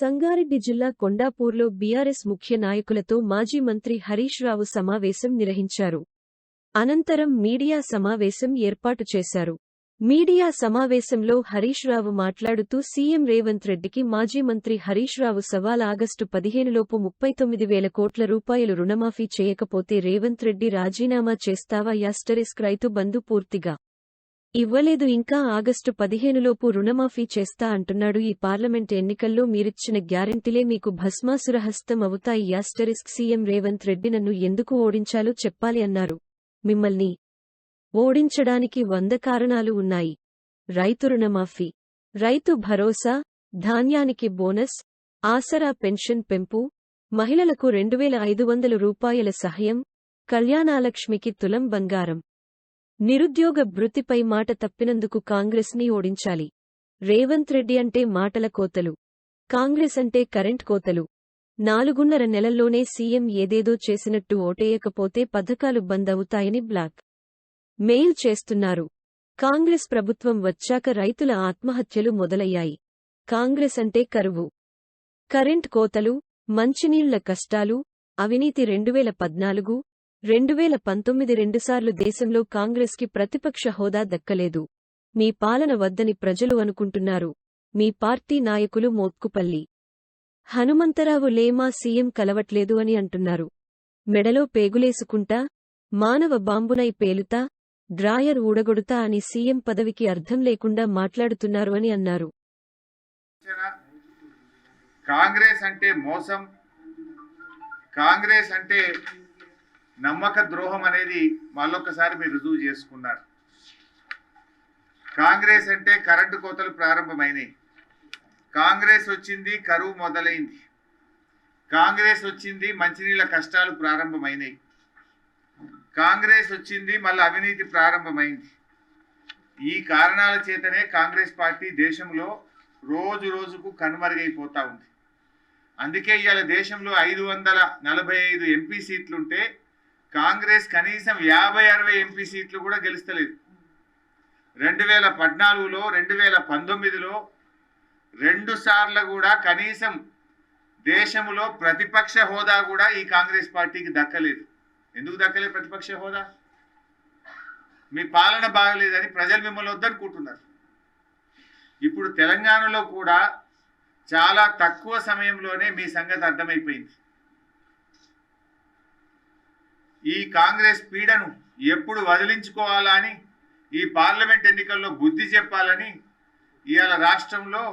సంగారెడ్డి జిల్లా కొండాపూర్లో బీఆర్ఎస్ ముఖ్య నాయకులతో మాజీ మంత్రి హరీష్ రావు సమావేశం నిర్వహించారు. అనంతరం మీడియా సమావేశం ఏర్పాటు చేశారు. మీడియా సమావేశంలో హరీష్ రావు మాట్లాడుతూ సీఎం రేవంత్ రెడ్డికి మాజీ మంత్రి హరీష్ రావు సవాల్ ఆగస్టు పదిహేనులోపు ముప్పై తొమ్మిది వేల కోట్ల రూపాయలు రుణమాఫీ చేయకపోతే రేవంత్ రెడ్డి రాజీనామా చేస్తావా? యాస్టరిస్క్ రైతు బంధు పూర్తిగా ఇవ్వలేదు. ఇంకా ఆగస్టు పదిహేనులోపు రుణమాఫీ చేస్తా అంటున్నాడు. ఈ పార్లమెంట్ ఎన్నికల్లో మీరిచ్చిన గ్యారెంటీలే మీకు భస్మాసురహస్తం అవుతాయి. యాస్టరిస్క్ సీఎం రేవంత్ రెడ్డి నన్ను ఎందుకు ఓడించాలో చెప్పాలి అన్నారు. మిమ్మల్ని ఓడించడానికి వంద కారణాలు ఉన్నాయి. రైతు రుణమాఫీ రైతు భరోసా ధాన్యానికి బోనస్ ఆసరా పెన్షన్ పెంపు మహిళలకు రెండువేల ఐదు వందల రూపాయల సహాయం కళ్యాణాలక్ష్మికి తులం బంగారం. నిరుద్యోగ భృతిపై మాట తప్పినందుకు కాంగ్రెస్ని ఓడించాలి. రేవంత్ రెడ్డి అంటే మాటల కోతలు. కాంగ్రెస్ అంటే కరెంట్ కోతలు. నాలుగున్నర నెలల్లోనే సీఎం ఏదేదో చేసినట్టు ఓటేయకపోతే పథకాలు బంద్ అవుతాయని బ్లాక్. మెయిల్ చేస్తున్నారు. కాంగ్రెస్ ప్రభుత్వం వచ్చాక రైతుల ఆత్మహత్యలు మొదలయ్యాయి. కాంగ్రెస్ అంటే కరువు. కరెంట్ కోతలు మంచినీళ్ళ కష్టాలు అవినీతి రెండువేల పద్నాలుగు రెండువేల పంతొమ్మిది రెండుసార్లు దేశంలో కాంగ్రెస్కి ప్రతిపక్ష హోదా దక్కలేదు. మీ పాలన వద్దని ప్రజలు అనుకుంటున్నారు. మీ పార్టీ నాయకులు మోత్కుపల్లి. హనుమంతరావు లేమా సీఎం కలవట్లేదు అని అంటున్నారు. మెడలో పేగులేసుకుంటా మానవ బాంబునై పేలుతా డ్రాయర్ ఊడగొడుతా అని సీఎం పదవికి అర్థం లేకుండా మాట్లాడుతున్నారు అని అన్నారు. కాంగ్రెస్ అంటే మోసం. కాంగ్రెస్ అంటే నమ్మక ద్రోహం అనేది మళ్ళొక్కసారి మీరు రుజువు చేసుకున్నారు. కాంగ్రెస్ అంటే కరెంటు కోతలు ప్రారంభమైనాయి. కాంగ్రెస్ వచ్చింది కరువు మొదలైంది. కాంగ్రెస్ వచ్చింది మంచినీళ్ళ కష్టాలు ప్రారంభమైనాయి. కాంగ్రెస్ వచ్చింది మళ్ళీ అవినీతి ప్రారంభమైంది. ఈ కారణాల చేతనే కాంగ్రెస్ పార్టీ దేశంలో రోజు రోజుకు కనుమరుగైపోతూ ఉంది. అందుకే ఇవాళ దేశంలో ఐదు వందల నలభై ఐదు ఎంపీ సీట్లుంటే కాంగ్రెస్ కనీసం యాభై అరవై ఎంపీ సీట్లు కూడా గెలుస్తలేదు. రెండు వేల పద్నాలుగులో రెండు వేల పంతొమ్మిదిలో రెండు సార్లు కూడా కనీసం దేశంలో ప్రతిపక్ష హోదా కూడా ఈ కాంగ్రెస్ పార్టీకి దక్కలేదు. ఎందుకు దక్కలేదు ప్రతిపక్ష హోదా? మీ పాలన బాగలేదని ప్రజలు మిమ్మల్ని వద్దనుకుంటున్నారు. ఇప్పుడు తెలంగాణలో కూడా చాలా తక్కువ సమయంలోనే మీ సంగతి అర్థమైపోయింది. ఈ కాంగ్రెస్ పీడను ఎప్పుడు వదిలించుకోవాలా అని ఈ పార్లమెంట్ ఎన్నికల్లో బుద్ధి చెప్పాలని ఇవాళ రాష్ట్రంలో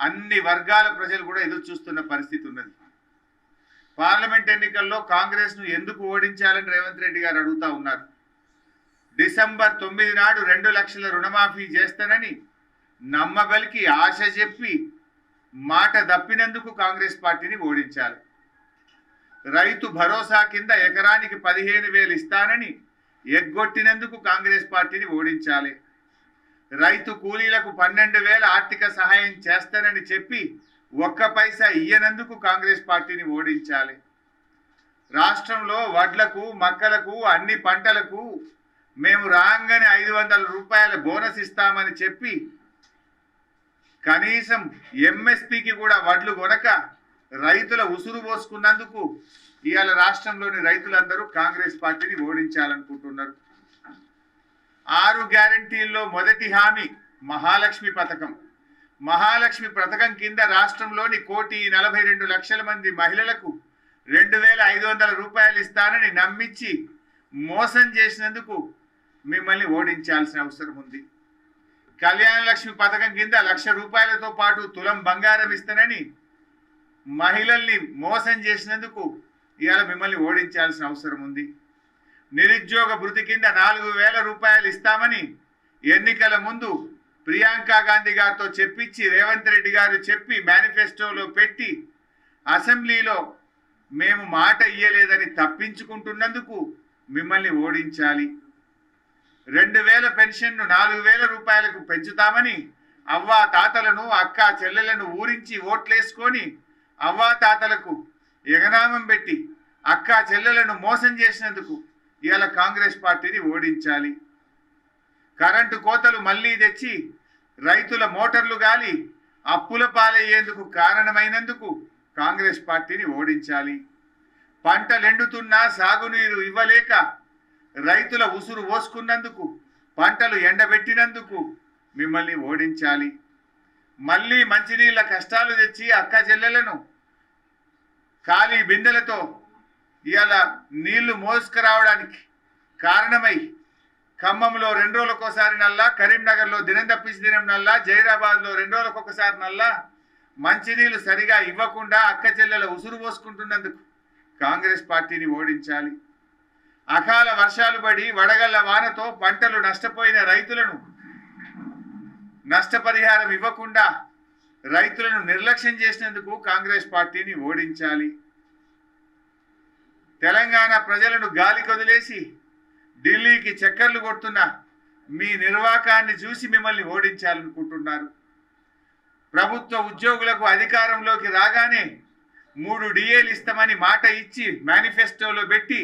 అన్ని వర్గాల ప్రజలు కూడా ఎదురు చూస్తున్న పరిస్థితి ఉన్నది. పార్లమెంట్ ఎన్నికల్లో కాంగ్రెస్ను ఎందుకు ఓడించాలని రేవంత్ రెడ్డి గారు అడుగుతా ఉన్నారు. డిసెంబర్ తొమ్మిది నాడు రెండు లక్షల రుణమాఫీ చేస్తానని నమ్మబలికి ఆశ చెప్పి మాట దప్పినందుకు కాంగ్రెస్ పార్టీని ఓడించాలి రైతు భరోసా కింద ఎకరానికి పదిహేను వేలు ఇస్తానని ఎగ్గొట్టినందుకు కాంగ్రెస్ పార్టీని ఓడించాలి. రైతు కూలీలకు పన్నెండు వేల ఆర్థిక సహాయం చేస్తానని చెప్పి ఒక్క పైసా ఇయ్యనందుకు కాంగ్రెస్ పార్టీని ఓడించాలి. రాష్ట్రంలో వడ్లకు మక్కలకు అన్ని పంటలకు మేము రాగానే ఐదు వందల రూపాయల బోనస్ ఇస్తామని చెప్పి కనీసం ఎంఎస్పికి కూడా వడ్లు కొనక రైతుల ఉసురు పోసుకున్నందుకు ఇవాళ రాష్ట్రంలోని రైతులందరూ కాంగ్రెస్ పార్టీని ఓడించాలనుకుంటున్నారు. ఆరు గ్యారంటీల్లో మొదటి హామీ మహాలక్ష్మి పథకం. మహాలక్ష్మి పథకం కింద రాష్ట్రంలోని కోటి నలభై రెండు లక్షల మంది మహిళలకు రెండు వేల ఐదు వందల రూపాయలు ఇస్తానని నమ్మించి మోసం చేసినందుకు మిమ్మల్ని ఓడించాల్సిన అవసరం ఉంది. కళ్యాణ లక్ష్మి పథకం కింద లక్ష రూపాయలతో పాటు తులం బంగారం ఇస్తానని మహిళల్ని మోసం చేసినందుకు ఇవాళ మిమ్మల్ని ఓడించాల్సిన అవసరం ఉంది. నిరుద్యోగ భృతి కింద నాలుగు వేల రూపాయలు ఇస్తామని ఎన్నికల ముందు ప్రియాంక గాంధీ గారితో చెప్పించి రేవంత్ రెడ్డి గారు చెప్పి మేనిఫెస్టోలో పెట్టి అసెంబ్లీలో మేము మాట ఇయ్యలేదని తప్పించుకుంటున్నందుకు మిమ్మల్ని ఓడించాలి. రెండు వేల పెన్షన్ను నాలుగు వేల రూపాయలకు పెంచుతామని అవ్వ తాతలను అక్క చెల్లెలను ఊరించి ఓట్లేసుకొని అవ్వా తాతలకు ఎగనామం పెట్టి అక్క చెల్లెలను మోసం చేసినందుకు ఇవాళ కాంగ్రెస్ పార్టీని ఓడించాలి. కరెంటు కోతలు మళ్ళీ తెచ్చి రైతుల మోటార్లు గాలి అప్పుల పాలయ్యేందుకు కారణమైనందుకు కాంగ్రెస్ పార్టీని ఓడించాలి. పంటలెండుతున్నా సాగునీరు ఇవ్వలేక రైతుల ఉసురు పోసుకున్నందుకు పంటలు ఎండబెట్టినందుకు మిమ్మల్ని ఓడించాలి. మళ్ళీ మంచినీళ్ళ కష్టాలు తెచ్చి అక్క చెల్లెలను ఖాళీ బిందెలతో ఇవాళ నీళ్ళు మోసుకురావడానికి కారణమై ఖమ్మంలో రెండు రోజులకోసారి నల్లా కరీంనగర్లో దినం తప్పించి దినం నల్లా జైరాబాద్లో రెండు రోజులకొకసారి నల్లా మంచినీళ్ళు సరిగా ఇవ్వకుండా అక్క చెల్లెల ఉసురు పోసుకుంటున్నందుకు కాంగ్రెస్ పార్టీని ఓడించాలి. అకాల వర్షాలు పడి వడగళ్ళ వానతో పంటలు నష్టపోయిన రైతులను నష్టపరిహారం ఇవ్వకుండా రైతులను నిర్లక్ష్యం చేసినందుకు కాంగ్రెస్ పార్టీని ఓడించాలి. తెలంగాణ ప్రజలను గాలి కొదిలేసి ఢిల్లీకి చక్కర్లు కొడుతున్న మీ నిర్వాకాన్ని చూసి మిమ్మల్ని ఓడించాలనుకుంటున్నారు. ప్రభుత్వ ఉద్యోగులకు అధికారంలోకి రాగానే మూడు డిఏలు ఇస్తామని మాట ఇచ్చి మేనిఫెస్టోలో పెట్టి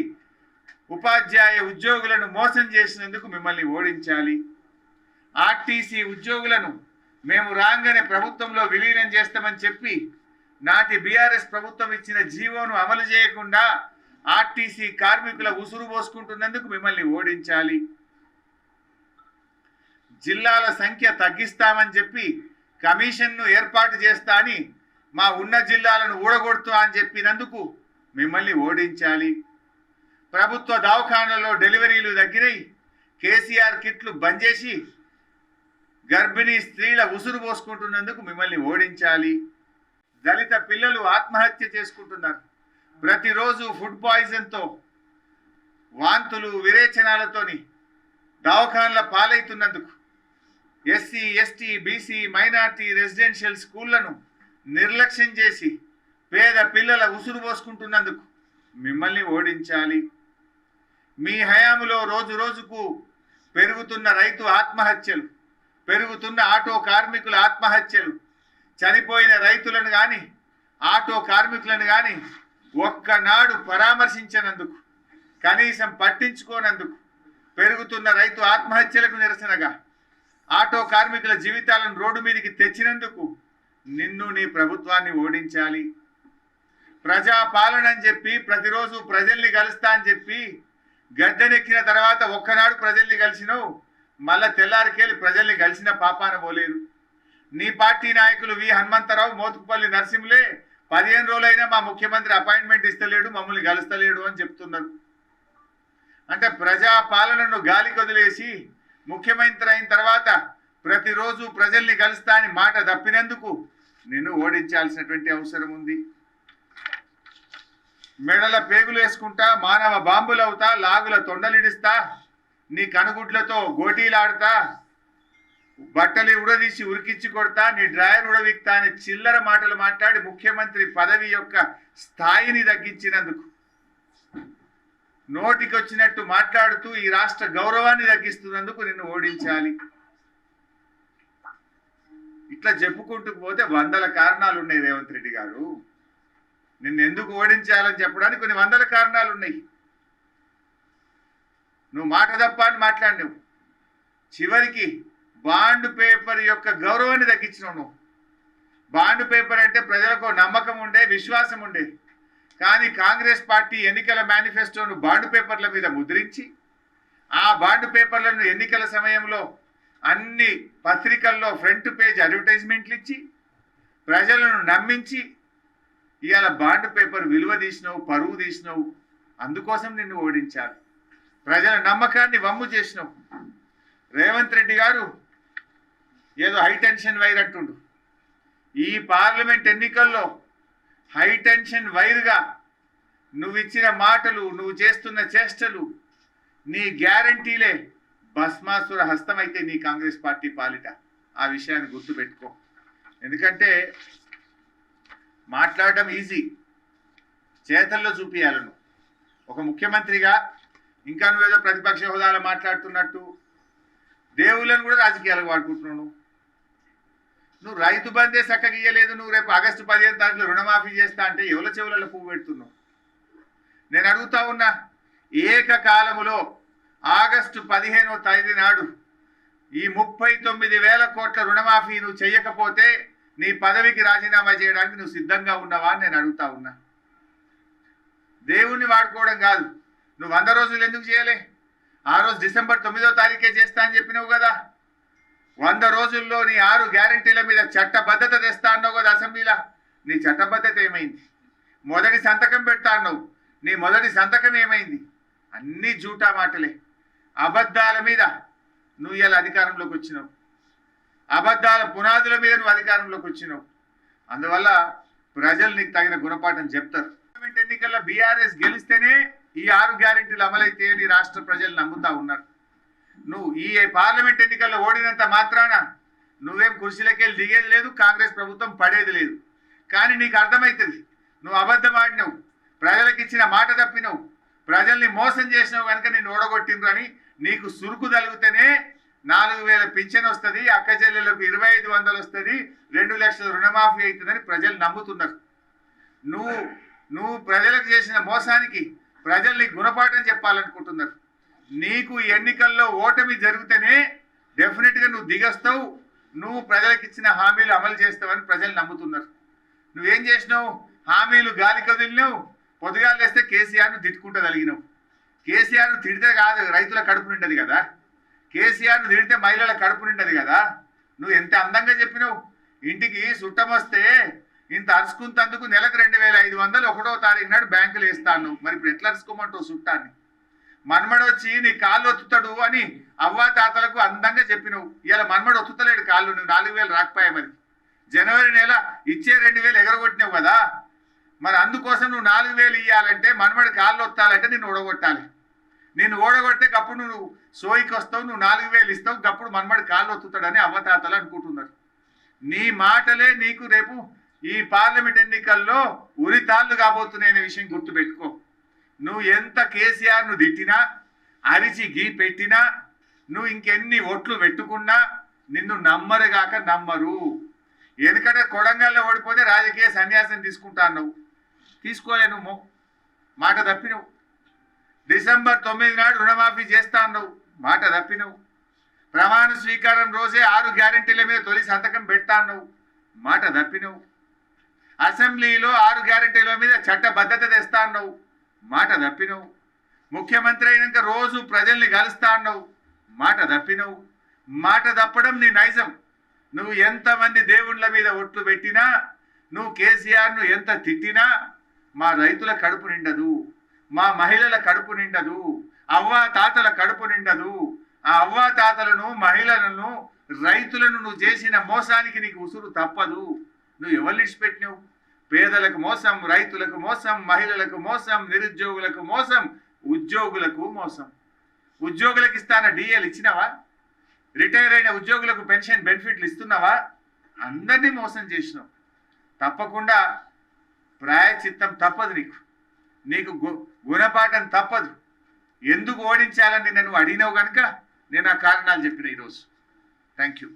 ఉపాధ్యాయ ఉద్యోగులను మోసం చేసినందుకు మిమ్మల్ని ఓడించాలి. ఆర్టీసీ ఉద్యోగులను మేము రాగానే ప్రభుత్వంలో విలీనం చేస్తామని చెప్పి నాటి బీఆర్ఎస్ ప్రభుత్వం ఇచ్చిన జీవోను అమలు చేయకుండా ఆర్టీసీ కార్మికుల ఉసురు పోసుకుంటున్నందుకు మిమ్మల్ని ఓడించాలి. జిల్లాల సంఖ్య తగ్గిస్తామని చెప్పి కమిషన్ను ఏర్పాటు చేస్తా అని మా ఉన్న జిల్లాలను ఊడగొడుతూ అని చెప్పినందుకు మిమ్మల్ని ఓడించాలి. ప్రభుత్వ దవాఖానలో డెలివరీలు తగ్గినాయి కేసీఆర్ కిట్లు బంద్ చేసి గర్భిణీ స్త్రీల ఉసురు పోసుకుంటున్నందుకు మిమ్మల్ని ఓడించాలి. దళిత పిల్లలు ఆత్మహత్య చేసుకుంటున్నారు. ప్రతిరోజు ఫుడ్ పాయిజన్తో వాంతులు విరేచనాలతోని దవాఖాన్ల పాలైతున్నందుకు SC ST BC minority residential స్కూళ్ళను నిర్లక్ష్యం చేసి పేద పిల్లల ఉసురు పోసుకుంటున్నందుకు మిమ్మల్ని ఓడించాలి. మీ హయాములో రోజు రోజుకు పెరుగుతున్న రైతు ఆత్మహత్యలు. పెరుగుతున్న ఆటో కార్మికుల ఆత్మహత్యలు చనిపోయిన రైతులను కానీ ఆటో కార్మికులను కానీ ఒక్కనాడు పరామర్శించినందుకు కనీసం పట్టించుకోనందుకు పెరుగుతున్న రైతు ఆత్మహత్యలకు నిరసనగా ఆటో కార్మికుల జీవితాలను రోడ్డు మీదకి తెచ్చినందుకు నిన్ను నీ ప్రభుత్వాన్ని ఓడించాలి. ప్రజా పాలన అని చెప్పి ప్రతిరోజు ప్రజల్ని కలుస్తా అని చెప్పి గద్దెనెక్కిన తర్వాత ఒక్కనాడు ప్రజల్ని కలిసినావు. మళ్ళా తెల్లారికేళ్ళు ప్రజల్ని కలిసిన పాపాన పోలేదు. నీ పార్టీ నాయకులు వి హనుమంతరావు మోతుకుపల్లి నరసింహులే పదిహేను రోజులైనా మా ముఖ్యమంత్రి అపాయింట్మెంట్ ఇస్తలేడు మమ్మల్ని కలుస్తలేడు అని చెప్తున్నారు. అంటే ప్రజా పాలనను గాలి కొదిలేసి ముఖ్యమంత్రి అయిన తర్వాత ప్రతిరోజు ప్రజల్ని కలుస్తా అని మాట తప్పినందుకు నిన్ను ఓడించాల్సినటువంటి అవసరం ఉంది. మెడల పేగులు వేసుకుంటా మానవ బాంబులవుతా లాగుల తొండలిడిస్తా నీ కనుగుడ్లతో గోటీలాడతా బట్టలు ఉడదీసి ఉరికిచ్చి కొడతా నీ డ్రాయర్ ఉడవిక్తా అని చిల్లర మాటలు మాట్లాడి ముఖ్యమంత్రి పదవి యొక్క స్థాయిని తగ్గించినందుకు. నోటికి వచ్చినట్టు మాట్లాడుతూ ఈ రాష్ట్ర గౌరవాన్ని తగ్గిస్తున్నందుకు నిన్ను ఓడించాలి. ఇట్లా చెప్పుకుంటూ పోతే వందల కారణాలు ఉన్నాయి రేవంత్ రెడ్డి గారు. నిన్ను ఎందుకు ఓడించాలని చెప్పడానికి కొన్ని వందల కారణాలు ఉన్నాయి నువ్వు మాట తప్ప అని మాట్లాడినావు. చివరికి బాండ్ పేపర్ యొక్క గౌరవాన్ని తగ్గించినావు నువ్వు. బాండ్ పేపర్ అంటే ప్రజలకు నమ్మకం ఉండే విశ్వాసం ఉండే. కానీ కాంగ్రెస్ పార్టీ ఎన్నికల మేనిఫెస్టోను బాండ్ పేపర్ల మీద ముద్రించి ఆ బాండ్ పేపర్లను ఎన్నికల సమయంలో అన్ని పత్రికల్లో ఫ్రంట్ పేజ్ అడ్వర్టైజ్మెంట్లు ఇచ్చి ప్రజలను నమ్మించి ఇవాళ బాండ్ పేపర్ విలువ తీసినావు పరువు తీసినావు అందుకోసం నిన్ను ఓడించాలి ప్రజల నమ్మకాన్ని వమ్ము చేసినావు రేవంత్ రెడ్డి గారు ఏదో హైటెన్షన్ వైర్ అంటుండు. ఈ పార్లమెంట్ ఎన్నికల్లో హైటెన్షన్ వైర్గా నువ్వు ఇచ్చిన మాటలు నువ్వు చేస్తున్న చేష్టలు నీ గ్యారంటీలే భస్మాసుర హస్తమైతే నీ కాంగ్రెస్ పార్టీ పాలిట. ఆ విషయాన్ని గుర్తుపెట్టుకో. ఎందుకంటే మాట్లాడటం ఈజీ. చేతల్లో చూపించాలను ఒక ముఖ్యమంత్రిగా ఇంకా నువ్వేదో ప్రతిపక్ష హోదాలో మాట్లాడుతున్నట్టు దేవుళ్ళని కూడా రాజకీయాలకు వాడుకుంటున్నావు నువ్వు. రైతు బందే చక్కగా ఇయ్యలేదు నువ్వు రేపు ఆగస్టు పదిహేను తారీఖులో రుణమాఫీ చేస్తా అంటే ఎవల చెవులలో పువ్వు పెడుతున్నావు? నేను అడుగుతా ఉన్నా ఏకకాలములో ఆగస్టు పదిహేనో తేదీ నాడు ఈ ముప్పై తొమ్మిది వేల కోట్ల రుణమాఫీ నువ్వు చెయ్యకపోతే నీ పదవికి రాజీనామా చేయడానికి నువ్వు సిద్ధంగా ఉన్నావా అని నేను అడుగుతా ఉన్నా. దేవుణ్ణి వాడుకోవడం కాదు. నువ్వు వంద రోజులు ఎందుకు చేయలే? ఆ రోజు డిసెంబర్ తొమ్మిదో తారీఖే చేస్తా అని చెప్పినావు కదా. వంద రోజుల్లో నీ ఆరు గ్యారంటీల మీద చట్టబద్ధత తెస్తా అన్నావు కదా అసెంబ్లీలో. నీ చట్టబద్ధత ఏమైంది? మొదటి సంతకం పెడతా అన్నావు. నీ మొదటి సంతకం ఏమైంది? అన్నీ జూటా మాటలే. అబద్ధాల మీద నువ్వు ఇలా అధికారంలోకి వచ్చినావు. అబద్ధాల పునాదుల మీద నువ్వు అధికారంలోకి వచ్చినావు. అందువల్ల ప్రజలు నీకు తగిన గుణపాఠం చెప్తారు. ఎన్నికల్లో బీఆర్ఎస్ గెలిస్తేనే ఈ ఆరు గ్యారెంటీలు అమలైతే అని రాష్ట్ర ప్రజలు నమ్ముతా ఉన్నారు. నువ్వు ఈ పార్లమెంట్ ఎన్నికల్లో ఓడినంత మాత్రాన నువ్వేం కుర్చీలకి వెళ్ళి దిగేది లేదు కాంగ్రెస్ ప్రభుత్వం పడేది లేదు. కానీ నీకు అర్థమవుతుంది నువ్వు అబద్ధం ఆడినావు ప్రజలకు ఇచ్చిన మాట తప్పినావు ప్రజల్ని మోసం చేసినావు కనుక నేను ఓడగొట్టిండ్రు అని నీకు సురుకు తగిలితేనే నాలుగు వేల పింఛన్ వస్తుంది అక్క చెల్లెలకు ఇరవై ఐదు వందలు వస్తుంది రెండు లక్షల రుణమాఫీ అవుతుందని ప్రజలు నమ్ముతున్నారు. నువ్వు నువ్వు ప్రజలకు చేసిన మోసానికి ప్రజల్ని గుణపాఠం చెప్పాలనుకుంటున్నారు. నీకు ఈ ఎన్నికల్లో ఓటమి జరిగితేనే డెఫినెట్గా నువ్వు దిగస్తావు నువ్వు ప్రజలకు ఇచ్చిన హామీలు అమలు చేస్తావని ప్రజలు నమ్ముతున్నారు. నువ్వేం చేసినావు? హామీలు గాలి కదిలినావు పొద్దుగాలు వేస్తే కేసీఆర్ను తిట్టుకుంటూ కలిగినావు కేసీఆర్ను తిడితే కాదు రైతుల కడుపు నిండదు కదా. కేసీఆర్ను తిడితే మహిళల కడుపు నిండదు కదా. నువ్వు ఎంత అందంగా చెప్పినావు? ఇంటికి చుట్టం వస్తే ఇంత అరుచుకుంతందుకు నెలకు రెండు వేల ఐదు వందలు ఒకటో తారీఖు నాడు బ్యాంకులు వేస్తాను. మరి ఇప్పుడు ఎట్లా అరుచుకోమంటావు చుట్టాన్ని మన్మడు వచ్చి నీ కాళ్ళు ఒత్తుతాడు అని అవ్వా తాతలకు అందంగా చెప్పినావు. ఇలా మన్మడు ఒత్తుతలేడు కాళ్ళు నువ్వు నాలుగు వేలు రాకపోయా మరి? జనవరి నెల ఇచ్చే రెండు వేలు ఎగరగొట్టినావు కదా. మరి అందుకోసం నువ్వు నాలుగు వేలు ఇవ్వాలంటే మన్మడి కాళ్ళు వస్తాలంటే నేను ఓడగొట్టాలి. నేను ఓడగొడితే గప్పుడు నువ్వు సోయికి వస్తావు నువ్వు నాలుగు వేలు ఇస్తావు గప్పుడు మన్మడి కాళ్ళు వత్తుతాడని అవ్వతాతలు అనుకుంటున్నారు. నీ మాటలే నీకు రేపు ఈ పార్లమెంట్ ఎన్నికల్లో ఉరితాళ్ళు కాబోతున్నాయనే విషయం గుర్తుపెట్టుకో. నువ్వు ఎంత కేసీఆర్ను తిట్టినా అరిచి గీ పెట్టినా నువ్వు ఇంకెన్ని ఓట్లు పెట్టుకున్నా నిన్ను నమ్మరుగాక నమ్మరు. ఎందుకంటే కొడంగల్లో ఓడిపోతే రాజకీయ సన్యాసం తీసుకుంటా అన్నావు. తీసుకోలే నువ్వు. మాట తప్పినవు. డిసెంబర్ తొమ్మిది నాడు రుణమాఫీ చేస్తా అన్నావు. మాట తప్పినవు. ప్రమాణ స్వీకారం రోజే ఆరు గ్యారెంటీల మీద తొలి సంతకం పెడతా అన్నావు. మాట తప్పినవు. అసెంబ్లీలో ఆరు గ్యారెంటీల మీద చట్టబద్ధత తెస్తా అన్నావు. మాట తప్పినవు. ముఖ్యమంత్రి అయినాక రోజు ప్రజల్ని కలుస్తా అన్నావు. మాట తప్పినవు. మాట తప్పడం నీ నైజం. నువ్వు ఎంతమంది దేవుళ్ళ మీద ఒట్లు పెట్టినా నువ్వు కేసీఆర్ను ఎంత తిట్టినా మా రైతుల కడుపు నిండదు. మా మహిళల కడుపు నిండదు. అవ్వా తాతల కడుపు నిండదు. ఆ అవ్వా తాతలను మహిళలను రైతులను నువ్వు చేసిన మోసానికి నీకు ఉసురు తప్పదు. నువ్వు ఎవరిని ఇచ్చిపెట్టినావు పేదలకు మోసం రైతులకు మోసం మహిళలకు మోసం నిరుద్యోగులకు మోసం ఉద్యోగులకు మోసం. ఉద్యోగులకు ఇస్తాన డిఏలు ఇచ్చినావా? రిటైర్ అయిన ఉద్యోగులకు పెన్షన్ బెనిఫిట్లు ఇస్తున్నావా? అందరినీ మోసం చేసినావు. తప్పకుండా ప్రాయచిత్తం తప్పదు నీకు. నీకు గుణపాఠం తప్పదు. ఎందుకు ఓడించాలని నన్ను అడిగినావు కనుక? నేను ఆ కారణాలు చెప్పిన ఈరోజు. Thank you